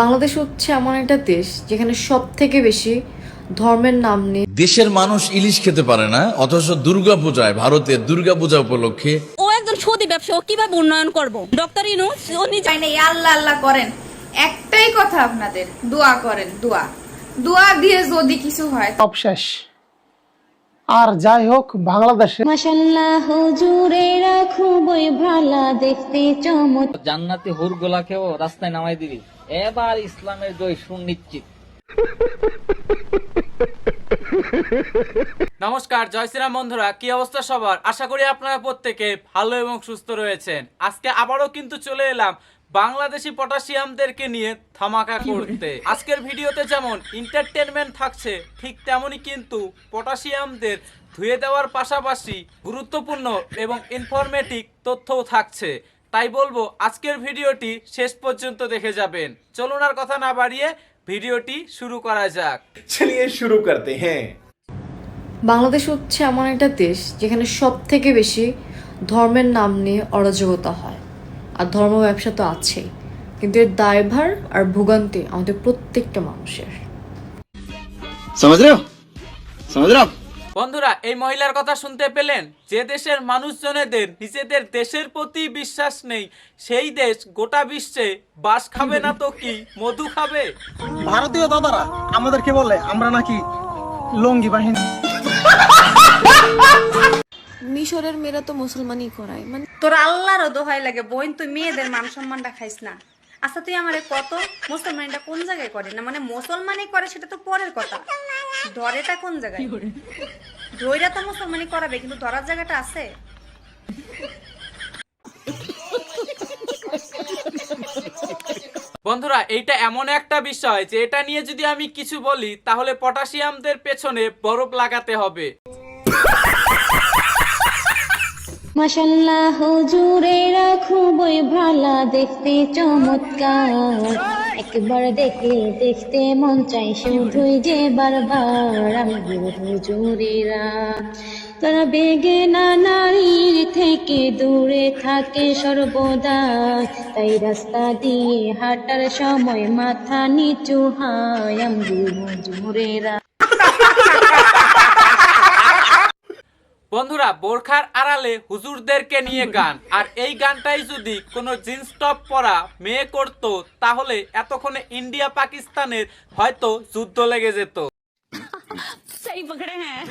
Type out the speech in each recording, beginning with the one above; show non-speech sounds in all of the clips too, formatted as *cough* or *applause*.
বাংলাদেশ হচ্ছে এমন একটা দেশ যেখানে সব থেকে বেশি ধর্মের নাম নিয়ে দেশের মানুষ ইলিশ খেতে পারে না অথচ দুর্গাপূজায় ভারতের দুর্গাপূজা উপলক্ষে ও একজন সৌদি ব্যবসা ও কীভাবে উন্নয়ন করব? ডক্টর ইনুস নিজে চাই নাই আল্লাহ আল্লাহ করেন। একটাই কথা আপনাদের দোয়া করেন দোয়া। দোয়া দিয়ে যদি কিছু হয়। সব শেষ আর যাই হোক বাংলাদেশে মাশাল্লাহ হুজুরেরা খুবই ভালা দেখতে চমৎকার জান্নাতি হুর গোলাকেও রাস্তায় নামাই দিবি। এবার ইসলামের জয় সুনিশ্চিত। নমস্কার জয় শ্রীরাম বন্ধুরা কি অবস্থা সবার? আশা করি আপনারা প্রত্যেকে ভালো এবং সুস্থ রয়েছেন। আজকে আবারও কিন্তু চলে এলাম বাংলাদেশি পটাশিয়ামদেরকে নিয়ে ধামাকা করতে। আজকের ভিডিওতে যেমন এন্টারটেনমেন্ট থাকছে ঠিক তেমনই কিন্তু পটাশিয়ামদের ধুয়ে দেওয়ার পাশাপাশি গুরুত্বপূর্ণ এবং ইনফরমেটিভ তথ্যও থাকছে। তাই বলব আজকের ভিডিওটি শেষ পর্যন্ত দেখে যাবেন। চলুন আর কথা না বাড়িয়ে ভিডিওটি শুরু করা যাক। চলিয়ে শুরু করতে হ্যাঁ। বাংলাদেশ হচ্ছে এমন একটা দেশ যেখানে সব থেকে বেশি ধর্মের নাম নিয়ে অরাজকতা হয়। আর ধর্ম ব্যবসা তো আছেই কিন্তু এর দায়ভার আর ভোগান্তি আমাদের প্রত্যেকটা মানুষের। সমাজ সমাজ বন্ধুরা এই মহিলার কথা শুনতে পেলেন? যে দেশের মানুষজনেদের নিজেদের দেশের প্রতি বিশ্বাস নেই সেই দেশ গোটা বিশ্বে বাস খাবে না তো কি? মধু খাবে? ভারতীয় দাদারা আমাদেরকে বলে আমরা নাকি লঙ্গি বাহিনী। মিশরের মেয়েরা তো মুসলমানই করায়। মানে তোর আল্লাহরও দোহাই লাগে বোন তুই মেয়েদের মান সম্মানটা খাইস না। আচ্ছা তুই আমারে কত? মুসলমানিটা কোন জায়গায় করে? না মানে মুসলমানই করে সেটা তো পরের কথা। ধরেটা কোন জায়গায়? ধৈরা তো মুসলমানি করাবে কিন্তু ধরার জায়গাটা আছে? বন্ধুরা এইটা এমন একটা বিষয় যে এটা নিয়ে যদি আমি কিছু বলি তাহলে পটাশিয়ামদের পেছনে বরফ লাগাতে হবে। মাশাল্লাহ হুজুরেরা খুবই ভালা, দেখতে চমৎকার। একবার দেখলে দেখতে মন চাই শুধুই যে বারবার। আমি হুজুরেরা তারা বেগে না নারীর থেকে দূরে থাকে সর্বদা। তাই রাস্তা দিয়ে হাঁটার সময় মাথা নিচু হায়। আমি হুজুরেরা বন্ধুরা বোরখার আড়ালে হুজুরদেরকে নিয়ে গান আর এই গানটাই যদি কোনো জিন্স টপ পরা মেয়ে করত তাহলে এতক্ষণে ইন্ডিয়া পাকিস্তানের হয়তো যুদ্ধ লেগে যেত সেই পকড়ে হ্যাঁ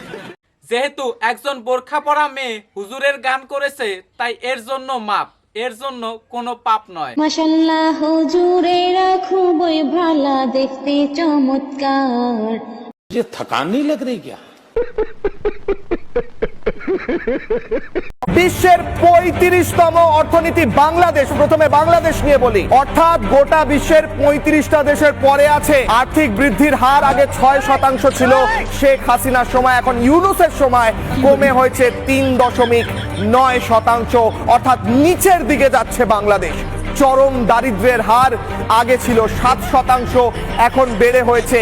যেহেতু একজন বোরখা পরা মেয়ে হুজুরের গান করেছে তাই এর জন্য মাপ এর জন্য কোনো পাপ নয় মাশাল্লাহ হুজুরেরা খুবই ভালা দেখতে চমৎকার ये थकान नहीं लग रही क्या বিশ্বের পঁয়ত্রিশতম অর্থনীতি বাংলাদেশ। প্রথমে বাংলাদেশ নিয়ে বলি। অর্থাৎ গোটা বিশ্বের পঁয়ত্রিশটা দেশের পরে আছে। আর্থিক বৃদ্ধির হার আগে ছয় শতাংশ ছিল। শেখ হাসিনার সময়, এখন ইউনুসের সময় কমে হয়েছে তিন দশমিক নয় শতাংশ। অর্থাৎ নিচের দিকে যাচ্ছে বাংলাদেশ। চরম দারিদ্র্যের হার আগে ছিল সাত শতাংশ, এখন বেড়ে হয়েছে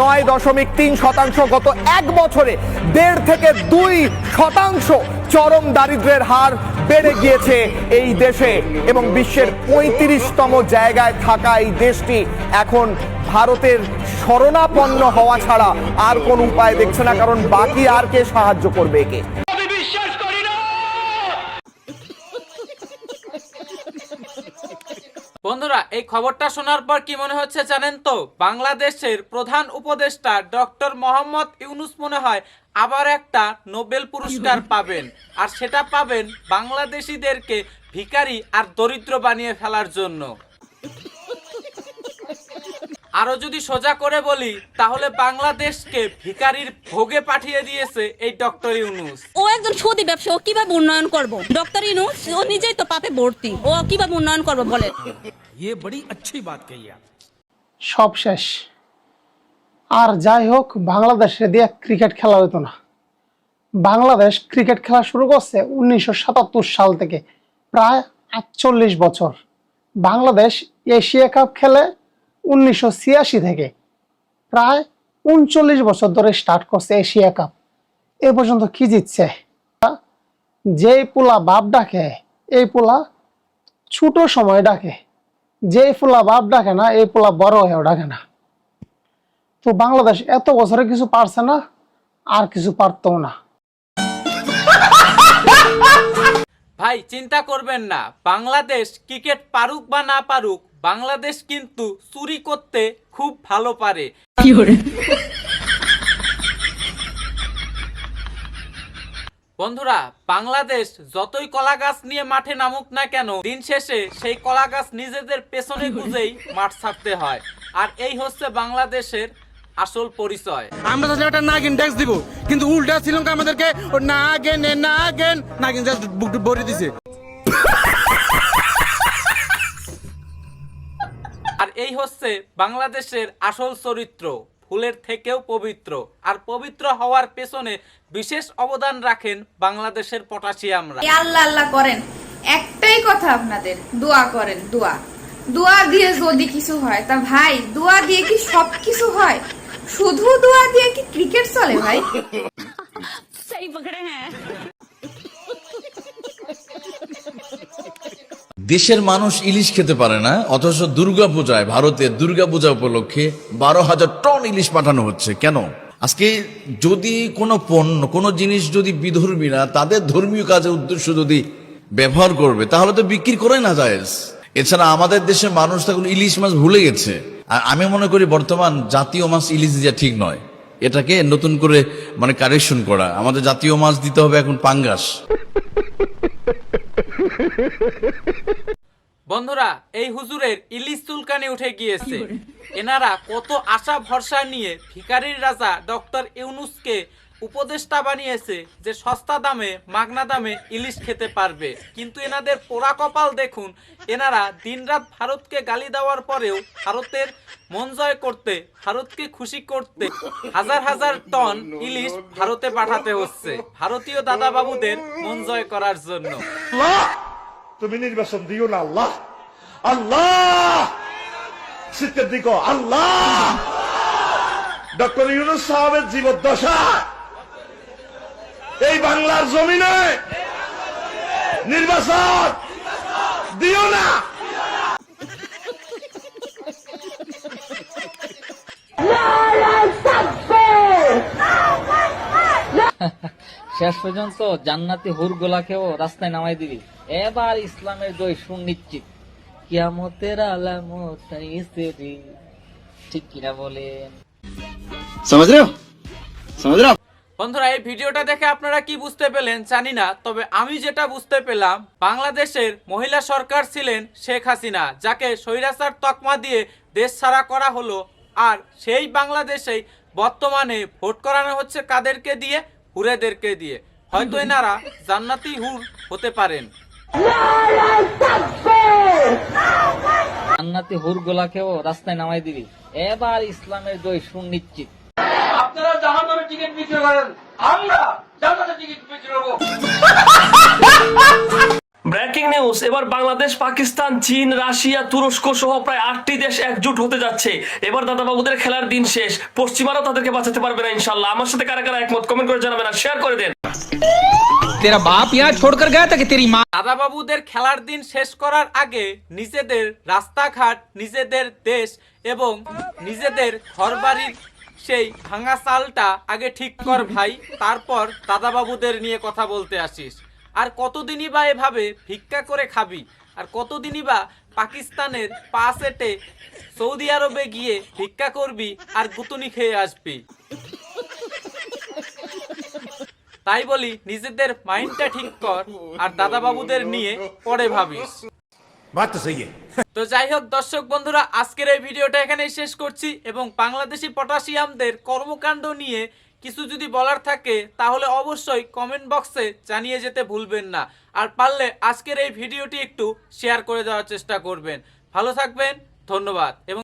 নয় দশমিক তিন শতাংশ গত এক বছরে। দেড় থেকে দুই শতাংশ চরম দারিদ্র্যের হার বেড়ে গিয়েছে এই দেশে এবং বিশ্বের পঁয়ত্রিশতম জায়গায় থাকা এই দেশটি এখন ভারতের শরণাপন্ন হওয়া ছাড়া আর কোন উপায় দেখছে না, কারণ বাকি আর কে সাহায্য করবে একে? বন্ধুরা, এই খবরটা শোনার পর কি মনে হচ্ছে জানেন তো? বাংলাদেশের প্রধান উপদেষ্টা ডক্টর মোহাম্মদ ইউনুস মনে হয় আবার একটা নোবেল পুরস্কার পাবেন। আর সেটা পাবেন বাংলাদেশিদেরকে ভিকারি আর দরিদ্র বানিয়ে ফেলার জন্য। আরো যদি সোজা করে বলি তাহলে বাংলাদেশকে ভিখারির ভোগে পাঠিয়ে দিয়েছে এই ডক্টর ইউনুস ও একজন সৌদি ব্যবসা ও কিভাবে উন্নয়ন করব ডক্টর ইনুস ও নিজেই তো পাপে ভর্তি ও কিভাবে উন্নয়ন করবো বলে ये बड़ी अच्छी बात कही आप সব শেষ আর যাই হোক বাংলাদেশে দিয়ে ক্রিকেট খেলা হতো না বাংলাদেশ ক্রিকেট খেলা শুরু করছে উনিশশো সাতাত্তর সাল থেকে প্রায় আটচল্লিশ বছর বাংলাদেশ এশিয়া কাপ খেলে উনিশশো ছিয়াশি থেকে প্রায় উনচল্লিশ বছর ধরে স্টার্ট করছে এশিয়া কাপ। এ পর্যন্ত কি জিতছে? যে পোলা বাপ ডাকে, এই পোলা ছোট সময় ডাকে। যে পোলা বাপ ডাকে না, এই পোলা বড় হয়েও ডাকে না। তো বাংলাদেশ এত বছরে কিছু পারছে না, আর কিছু পারতো না। ভাই, চিন্তা করবেন না। বাংলাদেশ ক্রিকেট পারুক বা না পারুক বাংলাদেশ কিন্তু চুরি করতে খুব ভালো পারে। বন্ধুরা বাংলাদেশ যতই কলা গাছ নিয়ে মাঠে নামুক না কেন দিন শেষে সেই কলা গাছ নিজেদের পেছনে গুজেই মাঠ ছাড়তে হয়। আর এই হচ্ছে বাংলাদেশের আসল পরিচয়। আমরা তাহলে একটা নাগিন ট্যাক্স দিব কিন্তু উল্টা শ্রীলঙ্কা আমাদেরকে নাগেন নাগেন। নাগিন জাস্ট বুক ভরে দিছে। এই হচ্ছে বাংলাদেশের আসল চরিত্র ফুলের থেকেও পবিত্র। আর পবিত্র হওয়ার পেছনে বিশেষ অবদান রাখেন বাংলাদেশের পটাশিয়ামরা। আল্লাহ আল্লাহ করেন। একটাই কথা আপনাদের দোয়া করেন দোয়া। দোয়া দিয়ে যদি কিছু হয় তা ভাই দোয়া দিয়ে কি সব কিছু হয়? শুধু দোয়া দিয়ে কি ক্রিকেট চলে ভাই? *laughs* দেশের মানুষ ইলিশ খেতে পারে না, অথচ দুর্গা পূজায় ভারতে দুর্গা পূজা উপলক্ষে বারো হাজার টন ইলিশ পাঠানো হচ্ছে। কেন? আজকে যদি কোনো পণ্য, কোনো জিনিস যদি বিধর্মীরা তাদের ধর্মীয় কাজে উদ্দেশ্য যদি ব্যবহার করবে, তাহলে তো বিক্রি করে না যায়। এছাড়া আমাদের দেশের মানুষ তখন ইলিশ মাছ ভুলে গেছে। আর আমি মনে করি বর্তমান জাতীয় মাছ ইলিশ দেওয়া ঠিক নয়। এটাকে নতুন করে মানে কারেকশন করা। আমাদের জাতীয় মাছ দিতে হবে এখন পাঙ্গাস। বন্ধুরা এই হুজুরের ইলিশ চুলকানি উঠে গিয়েছে। এনারা কত আশা ভরসা নিয়ে ভিকারির রাজা ডক্টর ইউনুসকে উপদেষ্টা বানিয়েছে যে সস্তা দামে মাগনা দামে ইলিশ খেতে পারবে। কিন্তু এনাদের পোড়া কপাল দেখুন এনারা দিনরাত ভারতকে গালি দেওয়ার পরেও ভারতের মন জয় করতে ভারতকে খুশি করতে হাজার হাজার টন ইলিশ ভারতে পাঠাতে হচ্ছে ভারতীয় দাদা বাবুদের মন জয় করার জন্য। তুমি নির্বাচন দিও না, আল্লাহ। আল্লাহ! শীতের দিক, আল্লাহ! ডক্টর ইউনুস সাহেবের জীবদ্দশা। এই বাংলার জমিনে নির্বাচন দিও না। শেষ পর্যন্ত জান্নাতি হুর গোলাকেও রাস্তায় নামাই দিবি। এবার ইসলামের জয় সুনিশ্চিত। কিয়ামতের আলামতাই সেরি ঠিক কিনা বলেন? সমাজ বন্ধুরা এই ভিডিওটা দেখে আপনারা কি বুঝতে পেলেন জানি না তবে আমি যেটা বুঝতে পেলাম বাংলাদেশের মহিলা সরকার ছিলেন শেখ হাসিনা যাকে স্বৈরাচার তকমা দিয়ে দেশ ছাড়া করা হলো আর সেই বাংলাদেশেই বর্তমানে ভোট করানো হচ্ছে কাদেরকে দিয়ে? হুরেদেরকে দিয়ে। হয়তো এনারা জান্নাতি হুর হতে পারেন। জান্নাতি হুর গোলাকেও রাস্তায় নামাই দিবি। এবার ইসলামের জয় সুনিশ্চিত। আপনারা জাহান নামে টিকিট বিক্রি করেন। আমরা ব্রেকিং নিউজ এবার বাংলাদেশ পাকিস্তান চীন রাশিয়া তুরস্ক সহ প্রায় আটটি দেশ একজুট হতে যাচ্ছে। এবার দাদাবাবুদের খেলার দিন শেষ। পশ্চিমারাও তাদেরকে বাঁচাতে পারবে না ইনশাল্লাহ আমার সাথে কারা কারা একমত কমেন্ট করে জানাবেন আর শেয়ার করে দেন। দাদা বাবুদের খেলার দিন শেষ করার আগে নিজেদের রাস্তাঘাট, নিজেদের দেশ এবং নিজেদের ঘরবাড়ির সেই ভাঙা চালটা আগে ঠিক কর ভাই, তারপর দাদা বাবুদের নিয়ে কথা বলতে আসিস। আর কতদিনই বা এভাবে ভিক্ষা করে খাবি? আর কতদিনই বা পাকিস্তানের পা সেটে সৌদি আরবে গিয়ে ভিক্ষা করবি আর গুতুনি খেয়ে আসবি? তাই বলি নিজেদের মাইন্ডটা ঠিক কর আর দাদা বাবুদের নিয়ে পরে ভাবিস। তো যাই হোক দর্শক বন্ধুরা আজকের এই ভিডিওটা এখানেই শেষ করছি এবং বাংলাদেশি পটাশিয়ামদের কর্মকাণ্ড নিয়ে কিছু যদি বলার থাকে তাহলে অবশ্যই কমেন্ট বক্সে জানিয়ে যেতে ভুলবেন না। আর পারলে আজকের এই ভিডিওটি একটু শেয়ার করে দেওয়ার চেষ্টা করবেন। ভালো থাকবেন ধন্যবাদ এবং